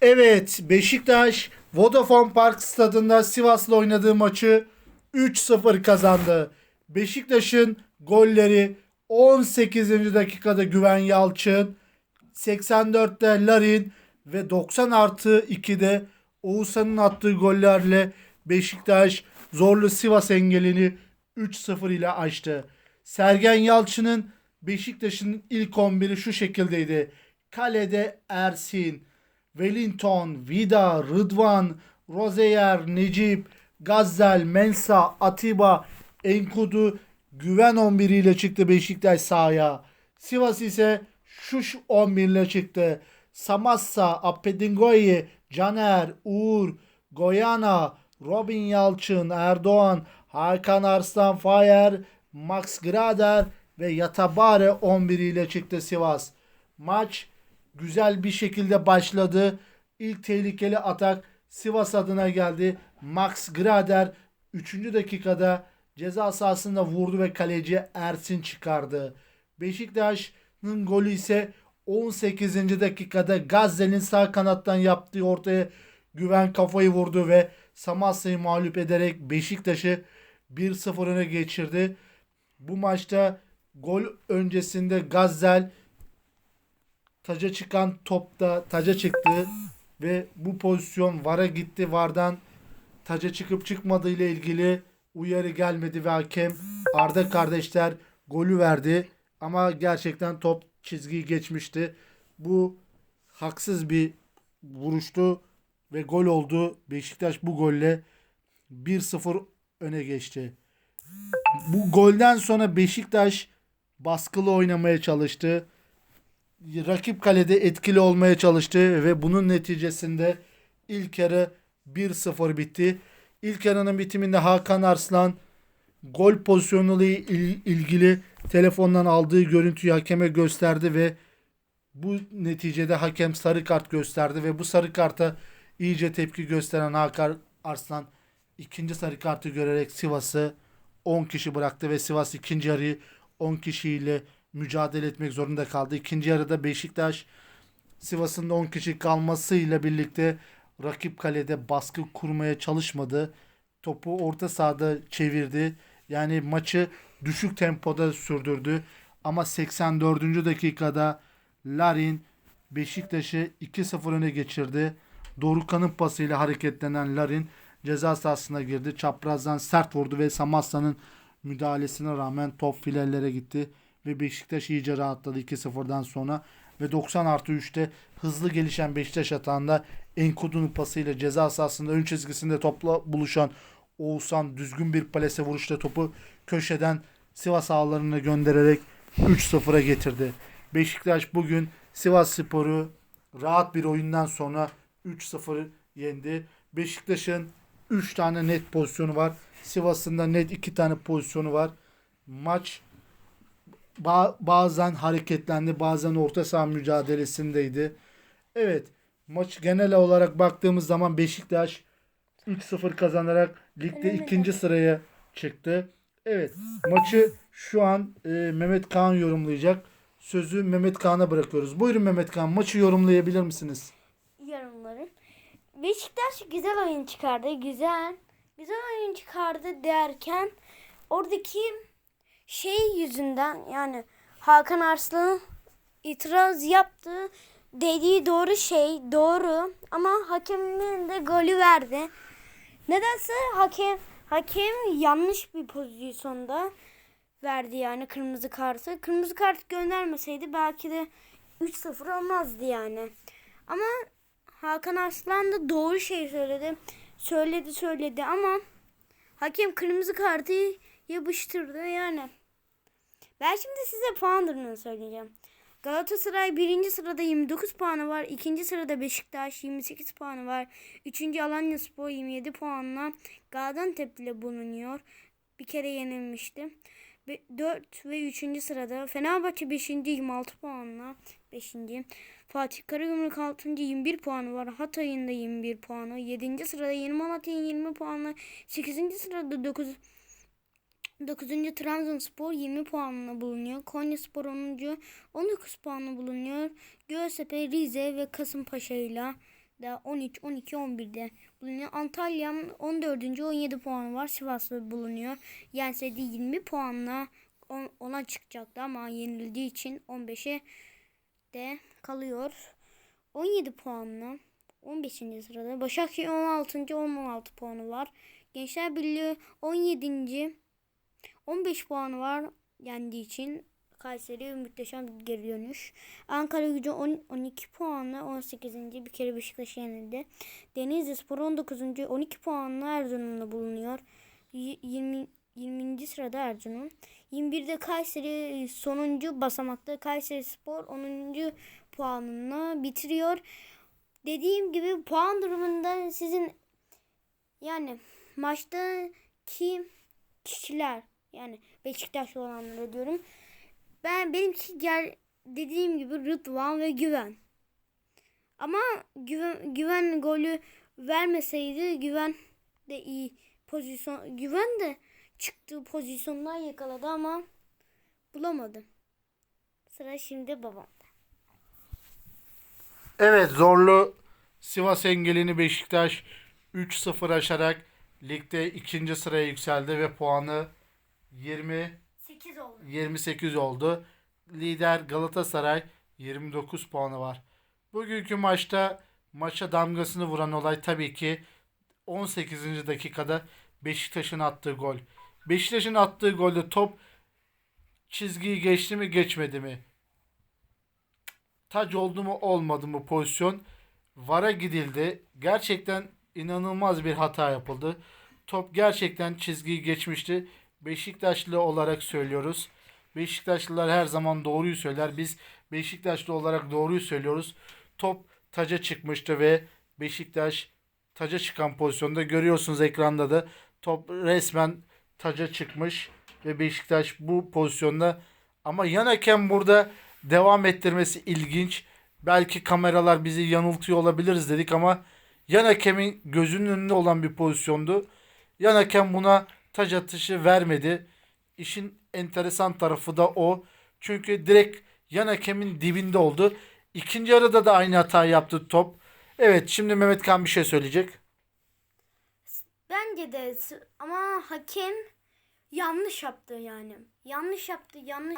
Evet Beşiktaş Vodafone Park stadında Sivas'la oynadığı maçı 3-0 kazandı. Beşiktaş'ın golleri 18. dakikada Güven Yalçın, 84'te Larin ve 90 artı 2'de Oğuzhan'ın attığı gollerle Beşiktaş zorlu Sivas engelini 3-0 ile aştı. Sergen Yalçın'ın Beşiktaş'ın ilk 11'i şu şekildeydi. Kalede Ersin, Wellington, Vida, Rıdvan, Rozeyer, Necip, Gazzel, Mensa, Atiba, Enkudu, Güven 11 ile çıktı Beşiktaş sahaya. Sivas ise şu 11 ile çıktı. Samassa, Appedingoyi, Caner, Uğur, Goyana, Robin Yalçın, Erdoğan, Hakan Arslan Fayer, Max Grader ve Yatabare 11 ile çıktı Sivas. Maç güzel bir şekilde başladı. İlk tehlikeli atak Sivas adına geldi. Max Grader 3. dakikada ceza sahasında vurdu ve kaleci Ersin çıkardı. Beşiktaş'ın golü ise 18. dakikada Gazze'nin sağ kanattan yaptığı ortaya güven kafayı vurdu ve Samassa'yı mağlup ederek Beşiktaş'ı 1-0 öne geçirdi. Bu maçta gol öncesinde Gazzel taca çıkan topta taca çıktı ve bu pozisyon VAR'a gitti. VAR'dan taca çıkıp çıkmadığı ile ilgili uyarı gelmedi ve hakem Arda kardeşler golü verdi. Ama gerçekten top çizgiyi geçmişti. Bu haksız bir vuruştu ve gol oldu. Beşiktaş bu golle 1-0 öne geçti. Bu golden sonra Beşiktaş baskılı oynamaya çalıştı. Rakip kalede etkili olmaya çalıştı ve bunun neticesinde ilk yarı 1-0 bitti. İlk yarının bitiminde Hakan Arslan gol pozisyonuyla il- ilgili telefondan aldığı görüntüyü hakeme gösterdi ve bu neticede hakem sarı kart gösterdi ve bu sarı karta iyice tepki gösteren Hakan Arslan ikinci sarı kartı görerek Sivas'ı 10 kişi bıraktı ve Sivas ikinci yarıyı 10 kişiyle mücadele etmek zorunda kaldı. İkinci yarıda Beşiktaş Sivas'ın da 10 kişi kalmasıyla birlikte rakip kalede baskı kurmaya çalışmadı. Topu orta sahada çevirdi. Yani maçı düşük tempoda sürdürdü. Ama 84. dakikada Larin Beşiktaş'ı 2-0 öne geçirdi. Dorukhan'ın pasıyla hareketlenen Larin ceza sahasına girdi. Çaprazdan sert vurdu ve Samassa'nın müdahalesine rağmen top filellere gitti. Ve Beşiktaş iyice rahatladı 2-0'dan sonra. Ve 90 artı 3'te hızlı gelişen Beşiktaş atağında Enkudu'nun pasıyla ceza sahasında ön çizgisinde topla buluşan Oğuzhan düzgün bir palese vuruşta topu köşeden Sivas ağlarına göndererek 3-0'a getirdi. Beşiktaş bugün Sivas Spor'u rahat bir oyundan sonra 3-0 yendi. Beşiktaş'ın 3 tane net pozisyonu var. Sivas'ın da net 2 tane pozisyonu var. Maç ba- bazen hareketlendi, bazen orta saha mücadelesindeydi. Evet, maç genel olarak baktığımız zaman Beşiktaş 3-0 kazanarak ligde ikinci sıraya çıktı. Evet, maçı şu an e, Mehmet Kaan yorumlayacak. Sözü Mehmet Kaan'a bırakıyoruz. Buyurun Mehmet Kaan, maçı yorumlayabilir misiniz? yorumları. Beşiktaş güzel oyun çıkardı. Güzel. Güzel oyun çıkardı derken oradaki şey yüzünden yani Hakan Arslan itiraz yaptı. Dediği doğru şey doğru ama hakemin de golü verdi. Nedense hakem hakem yanlış bir pozisyonda verdi yani kırmızı kartı. Kırmızı kart göndermeseydi belki de 3-0 olmazdı yani. Ama Hakan Arslan da doğru şey söyledi. Söyledi söyledi ama hakem kırmızı kartı yapıştırdı yani. Ben şimdi size puan durumunu söyleyeceğim. Galatasaray birinci sırada 29 puanı var. ikinci sırada Beşiktaş 28 puanı var. Üçüncü Alanyaspor 27 puanla Gaziantep ile bulunuyor. Bir kere yenilmişti. 4 ve 3. sırada Fenerbahçe 5. 26 puanla 5. Fatih Karagümrük 6. 21 puanı var. Hatay'ın da 21 puanı. 7. sırada Yeni Malatya'nın 20 puanla. 8. sırada 9. 9. Trabzonspor 20 puanla bulunuyor. Konyaspor 10. 19 puanla bulunuyor. Göztepe, Rize ve Kasımpaşa ile da 13, 12, 11'de bulunuyor. Antalya 14. 17 puanı var. Sivas'ta bulunuyor. Yense de 20 puanla on- ona çıkacaktı ama yenildiği için 15'e de kalıyor. 17 puanla 15. sırada. Başakşehir 16. 16 puanı var. Gençler Birliği 17. 15 puanı var yendiği için. Kayseri muhteşem bir geri dönüş. Ankara gücü 10, 12 puanla 18. bir kere Beşiktaş'ı yenildi. Denizli Spor 19. 12 puanla Erzurum'da bulunuyor. Y- 20, 20. sırada Erzurum. 21'de Kayseri sonuncu basamakta Kayseri Spor 10. puanına bitiriyor. Dediğim gibi puan durumunda sizin yani maçtaki kişiler yani Beşiktaşlı olanlara diyorum. Ben benimki gel dediğim gibi Rıdvan ve Güven. Ama Güven, Güven golü vermeseydi Güven de iyi pozisyon Güven de çıktığı pozisyondan yakaladı ama bulamadı. Sıra şimdi babam. Evet zorlu Sivas engelini Beşiktaş 3-0 aşarak ligde ikinci sıraya yükseldi ve puanı 20 8 oldu. 28 oldu. Lider Galatasaray 29 puanı var. Bugünkü maçta maça damgasını vuran olay tabii ki 18. dakikada Beşiktaş'ın attığı gol. Beşiktaş'ın attığı golde top çizgiyi geçti mi geçmedi mi? Taç oldu mu olmadı mı pozisyon? VAR'a gidildi. Gerçekten inanılmaz bir hata yapıldı. Top gerçekten çizgiyi geçmişti. Beşiktaşlı olarak söylüyoruz. Beşiktaşlılar her zaman doğruyu söyler. Biz Beşiktaşlı olarak doğruyu söylüyoruz. Top taca çıkmıştı ve Beşiktaş taca çıkan pozisyonda görüyorsunuz ekranda da top resmen taca çıkmış ve Beşiktaş bu pozisyonda ama yan hakem burada devam ettirmesi ilginç. Belki kameralar bizi yanıltıyor olabiliriz dedik ama yan hakemin gözünün önünde olan bir pozisyondu. Yan hakem buna taç atışı vermedi. İşin enteresan tarafı da o. Çünkü direkt yan hakemin dibinde oldu. İkinci yarıda da aynı hata yaptı top. Evet şimdi Mehmet Kan bir şey söyleyecek. Bence de ama hakem yanlış yaptı yani. Yanlış yaptı. Yanlış